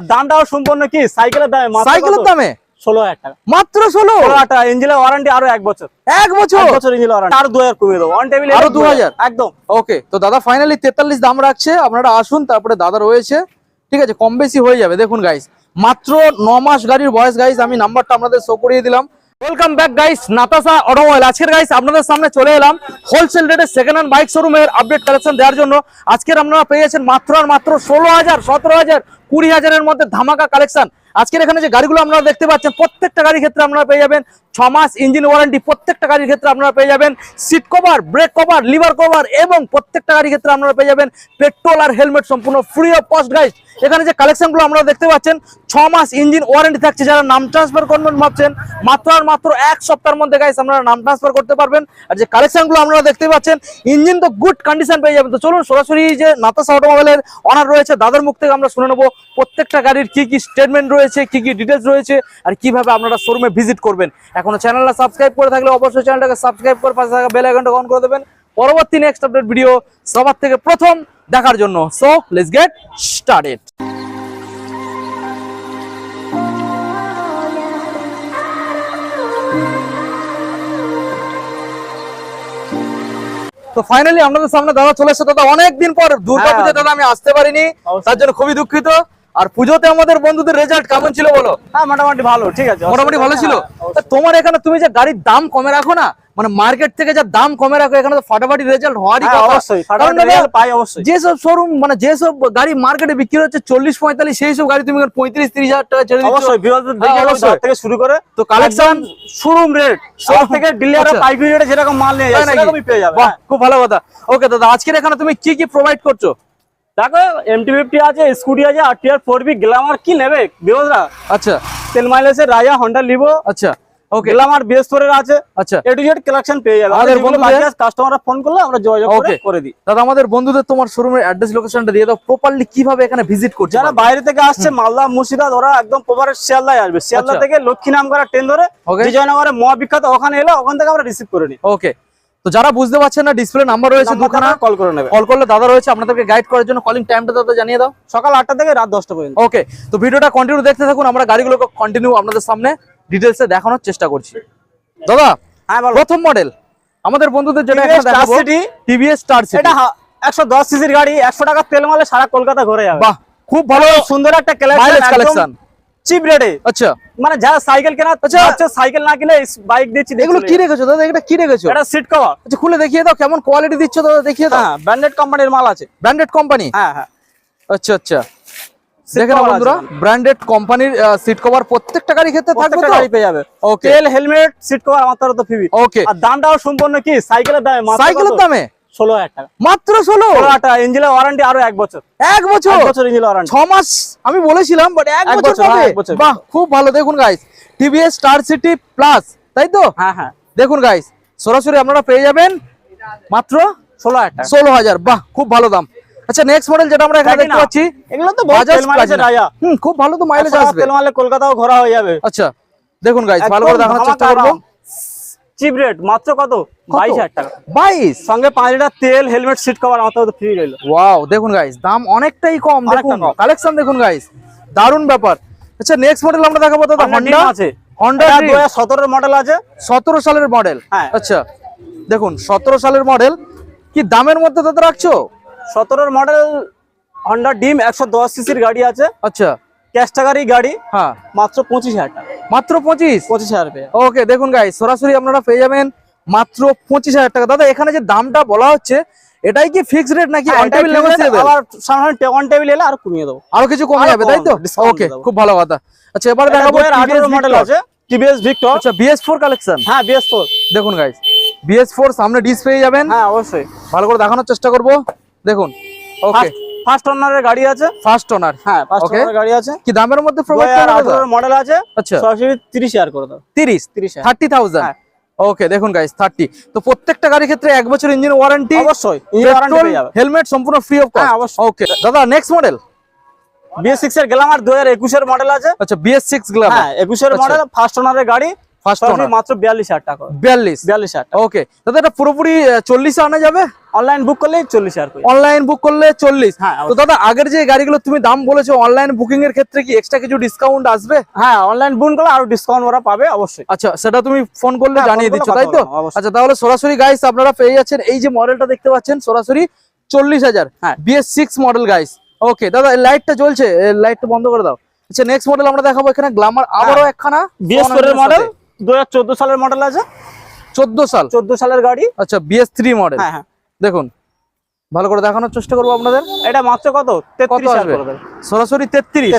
দামটাও সম্পূর্ণ কি? সাইকেলের দামে সাইকেলের দামে? ষোলো হাজার টাকা। মাত্র ষোলো? ষোলো টাকা। ইঞ্জিনের ওয়ারেন্টি আরও এক বছর। এক বছর? বছর ইঞ্জিন ওয়ারেন্টি আরও দু হাজার কমিয়ে দেবো। অন টেবিল আরও 2000? একদম। ওকে তো দাদা ফাইনালি তেতাল্লিশ দাম রাখছে। আপনারা আসুন তারপরে দাদা রয়েছে। ঠিক আছে কম বেশি হয়ে যাবে। দেখুন গাইস মাত্র ন মাস গাড়ির বয়স গাইস আমি নাম্বারটা আপনাদের শো করিয়ে দিলাম। Welcome back guys Natasha automobile আজকের গাইস আপনাদের সামনে চলে এলাম হোলসেল রেটে সেকেন্ড হ্যান্ড বাইক শোরুমের আপডেট কালেকশন দেওয়ার জন্য। আজকের আপনারা পেয়েছেন মাত্র আর মাত্র ষোলো হাজার, সতেরো হাজার, কুড়ি হাজারের মধ্যে ধামাকা কালেকশন আজকের এখানে যে গাড়িগুলো আপনারা দেখতে পাচ্ছেন, প্রত্যেকটা গাড়ির ক্ষেত্রে আপনারা পেয়ে যাবেন ছ মাস ইঞ্জিন ওয়ারেন্টি প্রত্যেকটা গাড়ির ক্ষেত্রে আপনারা পেয়ে যাবেন seat cover brake cover lever cover এবং প্রত্যেকটা গাড়ির ক্ষেত্রে আপনারা পেয়ে যাবেন পেট্রোল আর হেলমেট সম্পূর্ণ ফ্রি অফ কস্ট গাইস এখানে যে কালেকশনগুলো আপনারা দেখতে পাচ্ছেন, ছ মাস ইঞ্জিন ওয়ারেন্টি থাকছে, যারা নাম ট্রান্সফার করবেন ভাবছেন, মাত্র আর মাত্র এক সপ্তাহের মধ্যে গাইস আপনারা নাম ট্রান্সফার করতে পারবেন। আর যে কালেকশনগুলো আপনারা দেখতে পাচ্ছেন ইঞ্জিন তো গুড কন্ডিশন পেয়ে যাবেন। তো চলুন সরাসরি যে নাতাসা অটোমোবাইলের অনার রয়েছে, দাদার মুখ থেকে আমরা শুনে নেব, প্রত্যেকটা গাড়ির কি কি স্টেটমেন্ট রয়েছে। কি কি ডিটেলস রয়েছে আর কীভাবে আপনারা শোরুমে ভিজিট করবেন। এখনও চ্যানেলটা সাবস্ক্রাইব করে থাকলে অবশ্যই চ্যানেলটাকে সাবস্ক্রাইব করে পাশে থাকা বেল আইকনটা অন করে দেবেন। পরবর্তী নেক্সট আপডেট ভিডিও সবার থেকে প্রথম দেখার জন্য। সো লেটস গেট স্টার্টেড তো ফাইনালি আপনাদের সামনে দাদা চলে এসেছে। দাদা অনেকদিন পর দুর্গা হ্যাঁ। দাদা আমি আসতে পারিনি তার জন্য খুবই দুঃখিত। আর পুজোতে আমাদের বন্ধুদের রেজাল্ট কেমন ছিল বলো? হ্যাঁ মোটামুটি ভালো ঠিক আছে। মোটামুটি ভালো ছিল? তোমার এখানে তুমি যে গাড়ির দাম কমে রাখো না মানে মার্কেট থেকে যা দাম কমে রাখো এখানে তো ফাটাফাটি রেজাল্ট হওয়ারই হ্যাঁ, অবশ্যই যেসব শোরুম মানে যেসব গাড়ি মার্কেটে বিক্রি হচ্ছে চল্লিশ পঁয়তাল্লিশ সেই সব গাড়ি তুমি পঁয়ত্রিশ তিরিশ হাজার টাকা ছেড়ে অবশ্যই হ্যাঁ, অবশ্যই। থেকে শুরু করে তো কালেকশন শোরুম রেট সব থেকে ডিলার আচ্ছা। পাইকারি রেটে যেরকম মাল নিয়ে যায় হ্যাঁ। খুব ভালো কথা। ওকে দাদা আজকের এখানে তুমি কি কি প্রোভাইড করছ? দেখো এমটি ফিফটি আছে স্কুটি আছে আর টিআর ফোর বি গ্লামার কি নেবে বিরোধরা? আচ্ছা। তেল মাইলেজের রাজা হন্ডা লিভো আচ্ছা ওকে গ্লামার বিএস ফোর এর আছে। আচ্ছা। এ টু জেড কালেকশন পেয়ে যাবে। আমাদের কাস্টমাররা ফোন করলে আমরা যোগাযোগ করে করে দিই। দাদা আমাদের বন্ধুদের তোমার শোরুমের অ্যাড্রেস লোকেশনটা দিয়ে দাও। প্রপারলি কীভাবে এখানে ভিজিট করছে যারা বাইরে থেকে আসছে মালদা মুর্শিদাবাদ ওরা একদম প্রপার শিয়ালদায় আসবে। শিয়ালদা আচ্ছা। থেকে লক্ষ্মী নাম করা ট্রেন ধরে. বিজয়নগরে মহাবিখ্যাত ওখানে এলো ওখান থেকে আমরা রিসিভ করে নিই। ওকে তো যারা বুঝতে পারছেন না ডিসপ্লে নাম্বার রয়েছে দুখানা। কল করে নেবে। কল করলে দাদা রয়েছে আপনাদেরকে গাইড করার জন্য। কলিং টাইমটা দাদা জানিয়ে দাও। সকাল আটটা থেকে রাত দশটা পর্যন্ত। ওকে তো ভিডিওটা কন্টিনিউ দেখতে থাকুন। আমরা গাড়িগুলোকে কন্টিনিউ আপনাদের সামনে ডিটেলসে দেখানোর চেষ্টা করছি। দাদা হ্যাঁ প্রথম মডেল আমাদের বন্ধুদের জন্য Star দেখাবো। টিভিএস স্টার সিটি এটা একশো দশ সিসির গাড়ি একশো টাকা তেল মালে সারা কলকাতা ঘুরে যাবে। বাহ খুব ভালো সুন্দর একটা কালেকশন। চিপ রেটে আচ্ছা। মানে যারা সাইকেল কেনা আচ্ছা। আচ্ছা সাইকেল না কিনে বাইক দিচ্ছি এগুলো কি রেখেছো দাদা? এটা কি রেখেছো? এটা সিট কভার আচ্ছা খুলে দেখিয়ে দাও কেমন কোয়ালিটি দিচ্ছ দাদা দেখিয়ে দাও। হ্যাঁ ব্র্যান্ডেড কোম্পানির মাল আছে। ব্র্যান্ডেড কোম্পানি হ্যাঁ হ্যাঁ। আচ্ছা আচ্ছা। Seat দেখে না cover আছে বন্ধুরা ব্র্যান্ডেড কোম্পানির সিট কভার প্রত্যেকটা গাড়ির ক্ষেত্রে থাকবে তো? পেয়ে যাবে। ওকে তেল helmet seat cover free okay আর দামটাও সম্পূর্ণ কি? সাইকেলের দামে সাইকেলের দামে? ষোলো হাজার টাকা। মাত্র ষোলো? হাজার টাকা ইঞ্জিনের ওয়ারেন্টি আরও এক বছর। এক বছর? বছর ইঞ্জিন ওয়ারেন্টি ছ মাস আমি বলেছিলাম বাট এক বছর হ্যাঁ, এক বছর। বাহ খুব ভালো। দেখুন guys TVS Star City Plus তাই তো? হ্যাঁ হ্যাঁ। দেখুন গাইস সরাসরি আপনারা পেয়ে যাবেন মাত্র ষোলো হাজার ষোলো হাজার। বাহ খুব ভালো দাম। আচ্ছা নেক্সট মডেল যেটা আমরা এখানে দেখতে পাচ্ছি এগুলো তো বাজাজ হুম খুব ভালো তো মাইলেজ আসবে। কলকাতাও ঘোরা হয়ে যাবে। আচ্ছা দেখুন গাইস ভালো করে দেখানোর চেষ্টা করব। চিপ রেট মাত্র কত? বাইশ হাজার টাকা। বাইশ? সঙ্গে পাঁচ লিটার তেল হেলমেট সিট কভার আমার তো ফ্রি রইল। ওয়াও দেখুন গাইস দাম অনেকটাই কম দেখুন। কালেকশন দেখুন গাইস দারুণ ব্যাপার। আচ্ছা নেক্সট মডেল আমরা দেখাবো দাদা হন্ডা আছে। হন্ডা দু হাজার মডেল আছে। সতেরো সালের মডেল হ্যাঁ। আচ্ছা দেখুন সতেরো সালের মডেল কি দামের মধ্যে দাদা রাখছো? সতেরোর মডেল হন্ডা ডিম একশো দশ সিসির গাড়ি আছে। আচ্ছা। ক্যাশ টাকারই গাড়ি হ্যাঁ। মাত্র পঁচিশ হাজার টাকা। মাত্র পঁচিশ? পঁচিশ হাজার ওকে দেখুন গাইস সরাসরি আপনারা পেয়ে যাবেন মাত্র পঁচিশ হাজার টাকা। দাদা এখানে যে দামটা বলা হচ্ছে এটাই কি ফিক্স রেট নাকি অন টেবিল আবার সামনে অন টেবিল এলে আর কমিয়ে দেবো। আরও কিছু কমে যাবে তাই তো? ওকে খুব ভালো কথা। আচ্ছা এবারে দেখাবো দু হাজার আঠেরোর মডেল আছে টিভিএস ভিক্টর আচ্ছা বিএস ফোর কালেকশন হ্যাঁ বিএস ফোর দেখুন গাইস বিএস ফোর সামনে ডিস পেয়ে যাবেন। হ্যাঁ অবশ্যই। ভালো করে দেখানোর চেষ্টা করব। দেখুন ওকে। ফার্স্ট ওনারের গাড়ি আছে? ফার্স্ট ওনার হ্যাঁ ফার্স্ট ওনারের গাড়ি আছে। কি দামের মধ্যে প্রোভাইড করবে দাদা মডেল আছে। আচ্ছা। সরাসরি তিরিশ হাজার করে দাও। 30 তিরিশ হাজার। Thirty thousand? হ্যাঁ। ওকে দেখুন গাইস থার্টি। তো প্রত্যেকটা গাড়ির ক্ষেত্রে এক বছর ইঞ্জিন ওয়ারেন্টি অবশ্যই পেয়ে যাবে। হেলমেট সম্পূর্ণ ফ্রি অফ কস্ট। ওকে দাদা নেক্সট মডেল বিএস সিক্স এর গ্লামার দু হাজার একুশের মডেল আছে। আচ্ছা বিএস সিক্স গ্লামার হ্যাঁ একুশের আচ্ছা। মডেল ফার্স্ট ওনারের গাড়ি। ফার্স্ট সরাসরি মাত্র বিয়াল্লিশ হাজার টাকা। বিয়াল্লিশ? বিয়াল্লিশ হাজার টাকা। ওকে দাদা এটা পুরোপুরি চল্লিশে আনা যাবে? অনলাইন বুক চল্লিশ হাজার করে। অনলাইন বুক করলে চল্লিশ। হ্যাঁ, তো দাদা আগের যে গাড়িগুলো তুমি দাম বলেছ অনলাইন বুকিং এর ক্ষেত্রে কি এক্সট্রা কিছু ডিসকাউন্ট আসবে? হ্যাঁ অনলাইন বুক করলে আরও ডিসকাউন্ট ওরা পাবে অবশ্যই। আচ্ছা সেটা তুমি ফোন করলে হ্যাঁ, জানিয়ে দিচ্ছ তাই তো? আচ্ছা তাহলে সরাসরি গাইস আপনারা পেয়ে যাচ্ছেন এই যে মডেলটা দেখতে পাচ্ছেন সরাসরি চল্লিশ হাজার। হ্যাঁ। BS six model guys okay দাদা লাইটটা জ্বলছে লাইটটা বন্ধ করে দাও। আচ্ছা নেক্সট মডেল আমরা দেখাবো এখানে গ্লামার আবারও একখানা বিএস এর মডেল দু হাজার চোদ্দ সালের মডেল আছে। চোদ্দ সাল? চোদ্দ সালের গাড়ি। আচ্ছা বিএস থ্রি মডেল হ্যাঁ হ্যাঁ। দেখুন ভালো করে দেখানোর চেষ্টা করব আপনাদের। এটা মাত্র কত? তেত্রিশ সরাসরি তেত্রিশ?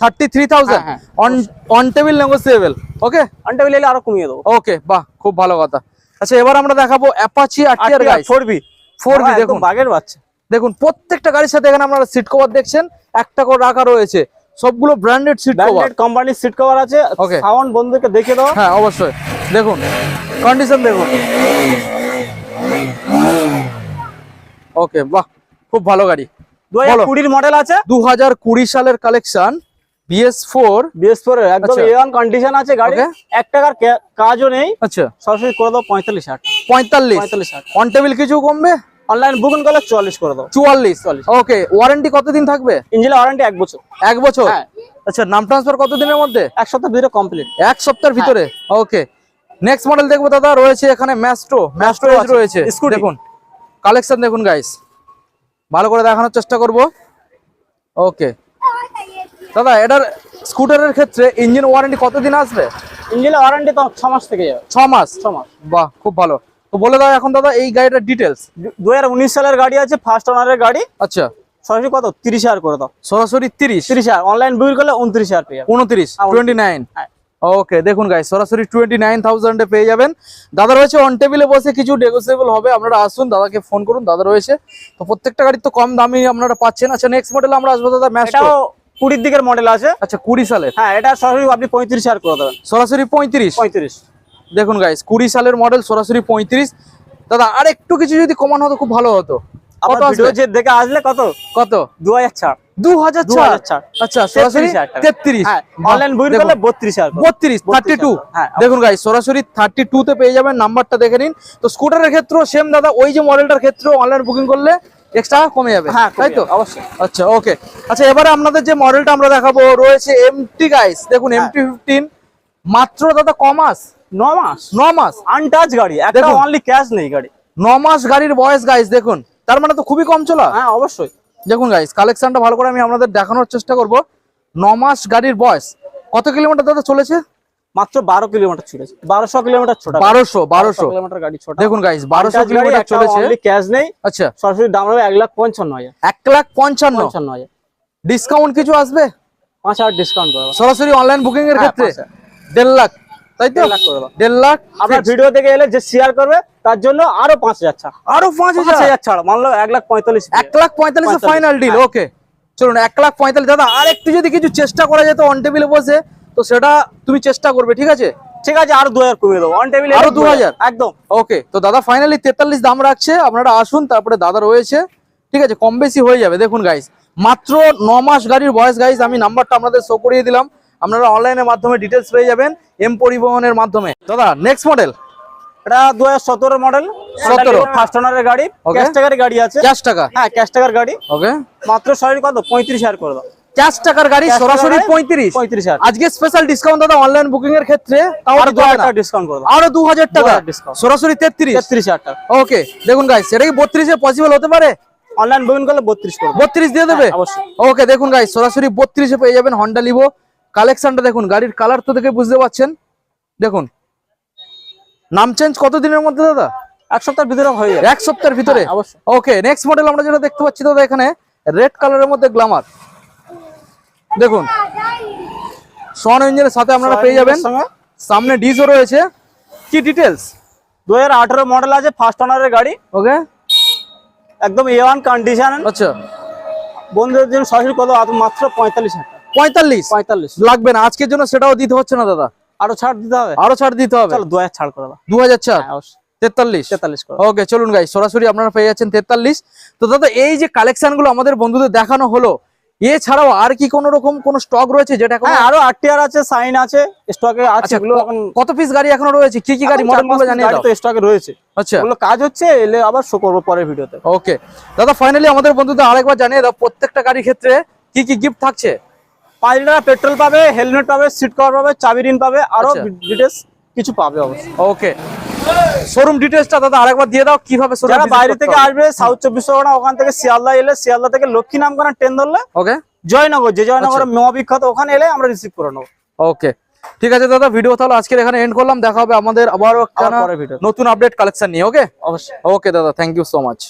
Thirty three thousand on on table negotiable okay on table এলে আরও কমিয়ে দেবো। ওকে বাহ খুব ভালো কথা। আচ্ছা এবার আমরা দেখাবো Apache RTR guys four B 4B দেখুন। বাগের বাচ্চা। দেখুন প্রত্যেকটা গাড়ির সাথে এখানে আপনারা সিট কভার দেখছেন। একটা করে রাখা রয়েছে। সবগুলো ব্র্যান্ডেড সিট কভার কোম্পানির সিট কভার আছে। Okay. সাউন্ড বন্ধুকে দেখে দাও। হ্যাঁ অবশ্যই। দেখুন কন্ডিশন দেখুন। ওকে বাহ খুব ভালো গাড়ি। দু হাজার কুড়ির মডেল আছে। দু হাজার কুড়ি সালের collection BS four BS four একদম আচ্ছা। এ ওয়ান কন্ডিশন আছে গাড়ি। এক টাকার কাজও নেই। আচ্ছা। সরাসরি করে দাও পঁয়তাল্লিশ হাজার পঁয়তাল্লিশ। পঁয়তাল্লিশ হাজার অন টেবিল কিছু কমবে? অনলাইন বুকিং করলে চল্লিশ করে দাও। চুয়াল্লিশ। ওকে ওয়ারেন্টি কতদিন থাকবে? ইঞ্জিনের ওয়ারেন্টি এক বছর। এক বছর? হ্যাঁ। আচ্ছা নাম ট্রান্সফার কতদিনের মধ্যে? এক সপ্তাহ ভিতরে কমপ্লিট এক সপ্তাহের ভিতরে? ওকে নেক্সট মডেল দেখব দাদা রয়েছে এখানে ম্যাস্ট্রো ম্যাস্ট্রো রয়েছে। দেখুন কালেকশন দেখুন গাইস ভালো করে দেখানোর চেষ্টা করব। ওকে দাদা এটার স্কুটারের ক্ষেত্রে ইঞ্জিন ওয়ারেন্টি কতদিন আসবে? ইঞ্জিনের ওয়ারেন্টি তো ছ মাস থেকে যাবে। ছ মাস? ছ মাস। বাহ খুব ভালো। তো বলে দাও এখন দাদা এই গাড়িটার ডিটেলস দু হাজার উনিশ সালের গাড়ি আছে ফার্স্ট ওনারের গাড়ি। আচ্ছা। সরাসরি কত? তিরিশ হাজার করে দাও। সরাসরি তিরিশ? তিরিশ হাজার। অনলাইন বুকিং করলে উনত্রিশ হাজার পেয়ে উনত্রিশ টোয়েন্টি নাইন। ওকে দেখুন গাই সরাসরি টোয়েন্টি নাইন থাউজেন্ডে পেয়ে যাবেন। দাদা রয়েছে অন টেবিলে বসে কিছু নেগোসিয়েবল হবে আপনারা আসুন দাদাকে ফোন করুন। দাদা রয়েছে। তো প্রত্যেকটা গাড়ির তো কম দামি আপনারা পাচ্ছেন। আচ্ছা নেক্সট মডেল আমরা আসব দাদা ম্যাস্ট্রো এটাও কুড়ির দিকের মডেল আছে। আচ্ছা কুড়ি সালে হ্যাঁ এটা সরাসরি আপনি পঁয়ত্রিশ হাজার করে দেবেন। সরাসরি পঁয়ত্রিশ। পঁয়ত্রিশ। দেখুন গাইস কুড়ি সালের মডেল সরাসরি পঁয়ত্রিশ। দাদা আর একটু কিছু যদি কমানো হতো খুব ভালো হতো। কত দেখে আসলে কত? কত? দু হাজার ছাড় দু হাজার দু ছাড় আচ্ছা সরাসরি তেত্রিশ। হ্যাঁ অনলাইন করলে বত্রিশ বত্রিশ থার্টি টু হ্যাঁ, দেখুন গাই সরাসরি থার্টি টু তে পেয়ে যাবেন নাম্বারটা দেখে নিন। তো স্কুটারের ক্ষেত্রেও সেম দাদা ওই যে মডেলটার ক্ষেত্রেও অনলাইন বুকিং করলে এক্সট্রা কমে যাবে। হ্যাঁ তাই তো? অবশ্যই। আচ্ছা ওকে আচ্ছা এবারে আপনাদের যে মডেলটা আমরা দেখাবো রয়েছে এমটি গাইস দেখুন হ্যাঁ। এমটি ফিফটিন মাত্র দাদা ক মাস? ন মাস। ন মাস। আনটাচ গাড়ি একটা অনলি ক্যাশ নেই গাড়ি। ন মাস গাড়ির বয়স গাইস দেখুন। তার মানে তো খুবই কম চলা। হ্যাঁ অবশ্যই। দেখুন গাইস কালেকশনটা ভালো করে আমি আপনাদের দেখানোর চেষ্টা করব। ন মাস গাড়ির বয়স। কত কিলোমিটার দাদা চলেছে? মাত্র বারো কিলোমিটার ছুটেছে বারোশো কিলোমিটার ছোট। বারোশো বারোশো। কিলোমিটার গাড়ি ছোট। দেখুন গাইস বারোশো কিলোমিটার চলেছে। ক্যাশ নেই। আচ্ছা। সরাসরি দাম হবে এক লাখ পঞ্চান্ন হাজার। এক লাখ পঞ্চান্ন। পঞ্চান্ন হাজার। ডিসকাউন্ট কিছু আসবে? পাঁচ হাজার ডিসকাউন্ট সরাসরি অনলাইন বুকিং এর ক্ষেত্রে? দেড় লাখ। তাই তো? দেড় লাখ আপনার। ভিডিও থেকে এলে যে শেয়ার করবে তার জন্য আরও পাঁচ হাজার ছাড়। আরও পাঁচ হাজার? হাজার ছাড় মানলো এক লাখ পঁয়তাল্লিশ। এক লাখ পঁয়তাল্লিশ ফাইনাল ডিল হ্যাঁ। ওকে চলুন এক লাখ পঁয়তাল্লিশ দাদা আর একটু যদি কিছু চেষ্টা করা যেত অন টেবিলে বসে তো সেটা তুমি চেষ্টা করবে ঠিক আছে? ঠিক আছে আরও দু হাজার কমিয়ে দেবো। অন টেবিল আরও 2000? একদম। ওকে তো দাদা ফাইনালি তেতাল্লিশ দাম রাখছে আপনারা আসুন তারপরে দাদা রয়েছে। ঠিক আছে কম বেশি হয়ে যাবে। দেখুন গাইস মাত্র ন মাস গাড়ির বয়স গাইস আমি নাম্বারটা আপনাদের শো করিয়ে দিলাম। আপনারা অনলাইনের মাধ্যমে ডিটেলস পেয়ে যাবেন এম পরিবহনের মাধ্যমে। দাদা নেক্সট মডেল এটা দু হাজার সতেরো? মডেল 17 ফার্স্ট ওনারের গাড়ি। ক্যাশ টাকার গাড়ি আছে। ক্যাশ টাকা? হ্যাঁ ক্যাশ টাকার গাড়ি। ওকে মাত্র সরি কত? পঁয়ত্রিশ হাজার করে দাও। ক্যাশ টাকার গাড়ি সরাসরি পঁয়ত্রিশ। পঁয়ত্রিশ আজকে স্পেশাল ডিসকাউন্ট দাদা অনলাইন বুকিং এর ক্ষেত্রে ডিসকাউন্ট করে দাও। আরও দু হাজার টাকা 2000 সরাসরি তেত্রিশ? তেত্রিশ হাজার টাকা। ওকে দেখুন সেটা কি বত্রিশে পসিবল হতে পারে? অনলাইন বুকিং করলে বত্রিশ বত্রিশ দিয়ে দেবে? হ্যাঁ, অবশ্যই। ওকে দেখুন গাইস সরাসরি বত্রিশে পেয়ে যাবেন হন্ডা লিভো কালেকশনটা দেখুন গাড়ির কালার তো দেখে বুঝতে পারছেন দেখুন নাম চেঞ্জ কত দিনের মধ্যে দাদা? এক সপ্তাহের ভিতরে হয়ে যাবে। এক সপ্তাহের ভিতরে? ওকে নেক্সট মডেল আমরা যেটা দেখতে পাচ্ছি দাদা এখানে রেড কালারের মধ্যে গ্লামার দেখুন সন ইঞ্জিনের সাথে আপনারা পেয়ে যাবেন। সামনে ডিজও রয়েছে। কি ডিটেলস দু হাজার আঠারো মডেল আছে ফার্স্ট ওনারের গাড়ি। ওকে একদম এ ওয়ান কন্ডিশন আচ্ছা। বন্ধুদের জন্য সরাসরি কত? মাত্র পঁয়তাল্লিশ হাজার। পঁয়তাল্লিশ। পঁয়তাল্লিশ। লাগবে না আজকের জন্য সেটাও দিতে হচ্ছে না দাদা। আরও ছাড় দিতে হবে? আরও ছাড় দিতে হবে। চলো দু হাজার ছাড় করে দাও। দু হাজার হ্যাঁ, তেতাল্লিশ? তেতাল্লিশ ওকে চলুন গাই সরাসরি আপনারা পেয়ে যাচ্ছেন তেতাল্লিশ। তো দাদা এই যে কালেকশনগুলো আমাদের বন্ধুদের দেখানো হলো এছাড়াও আর কি কোনো রকম কোনো স্টক রয়েছে যেটা এখন হ্যাঁ আরও আরটিআর আছে সাইন আছে স্টকে আছে আচ্ছা, এগুলো এখন কত পিস গাড়ি এখনও রয়েছে? কি কি গাড়ি মডেলগুলো জানিয়ে দাও। স্টকে রয়েছে। আচ্ছা। ওগুলো কাজ হচ্ছে এলে আবার শো করব পরের ভিডিওতে ওকে। দাদা ফাইনালি আমাদের বন্ধুদের আরেকবার জানিয়ে দাও প্রত্যেকটা গাড়ির ক্ষেত্রে কি কি গিফট থাকছে? পাঁচ লিটার পেট্রোল পাবে হেলমেট পাবে সিট কভার পাবে চাবি রিন পাবে আরও আচ্ছা। ডিটেলস কিছু পাবে অবশ্যই। ওকে শোরুম ডিটেলসটা দাদা আরেকবার দিয়ে দাও কীভাবে যারা বাইরে থেকে আসবে সাউথ চব্বিশ পরগনা ওখান থেকে শিয়ালদা এলে শিয়ালদা থেকে লক্ষ্মী নামখানা ট্রেন ধরলে ওকে জয়নগর যে জয়নগর আচ্ছা। মেয়া বিখ্যাত ওখানে এলে আমরা রিসিভ করে নেব। ওকে ঠিক আছে দাদা ভিডিও তাহলে আজকে এখানে এন্ড করলাম। দেখা হবে আমাদের আবারও একটা নতুন আপডেট কালেকশন নিয়ে ওকে অবশ্যই। ওকে দাদা থ্যাংক ইউ সো মাচ